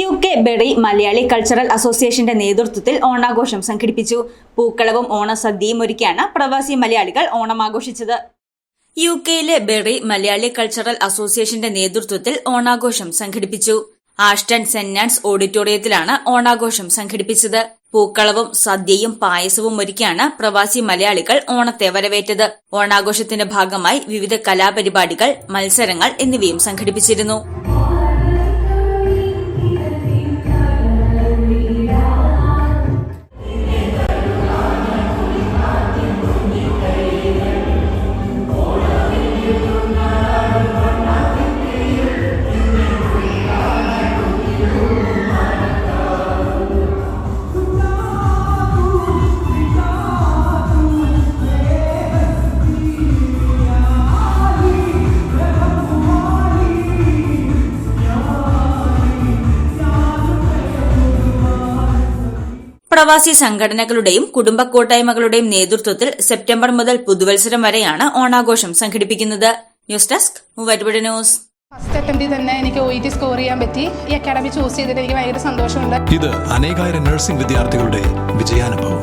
U K berry Malayali cultural അസോസിയേഷന്റെ നേതൃത്വത്തിൽ ഓണാഘോഷം സംഘടിപ്പിച്ചു. പൂക്കളവും ഓണസദ്യയും ഒരുക്കിയാണ് പ്രവാസി മലയാളികൾ ഓണം ആഘോഷിച്ചത് യു കെയിലെ ബെറി മലയാളി കൾച്ചറൽ അസോസിയേഷന്റെ നേതൃത്വത്തിൽ ഓണാഘോഷം സംഘടിപ്പിച്ചു. ആഷ്ടൺ സെന്റ് ഓഡിറ്റോറിയത്തിലാണ് ഓണാഘോഷം സംഘടിപ്പിച്ചത്. പൂക്കളവും സദ്യയും പായസവും ഒരുക്കിയാണ് പ്രവാസി മലയാളികൾ ഓണത്തെ വരവേറ്റത്. ഓണാഘോഷത്തിന്റെ ഭാഗമായി വിവിധ കലാപരിപാടികൾ മത്സരങ്ങൾ എന്നിവയും സംഘടിപ്പിച്ചിരുന്നു. പ്രവാസി സംഘടനകളുടെയും കുടുംബ കൂട്ടായ്മകളുടെയും നേതൃത്വത്തിൽ സെപ്റ്റംബർ മുതൽ പുതുവത്സരം വരെയാണ് ഓണാഘോഷം സംഘടിപ്പിക്കുന്നത്. News desk news. ഫസ്റ്റ് അറ്റംപ്റ്റിൽ തന്നെ എനിക്ക് ഒ ടി സ്കോർ ചെയ്യാൻ പറ്റി. ഈ അക്കാഡമി ചൂസ് ചെയ്തിട്ട് എനിക്ക് ഭയങ്കര സന്തോഷമുണ്ട്. ഇത് അനേകായിരം നഴ്സിംഗ് വിദ്യാർത്ഥികളുടെ വിജയാനുഭവം.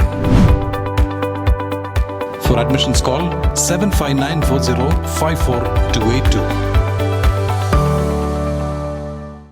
For admissions call seven five nine four zero five four two eight two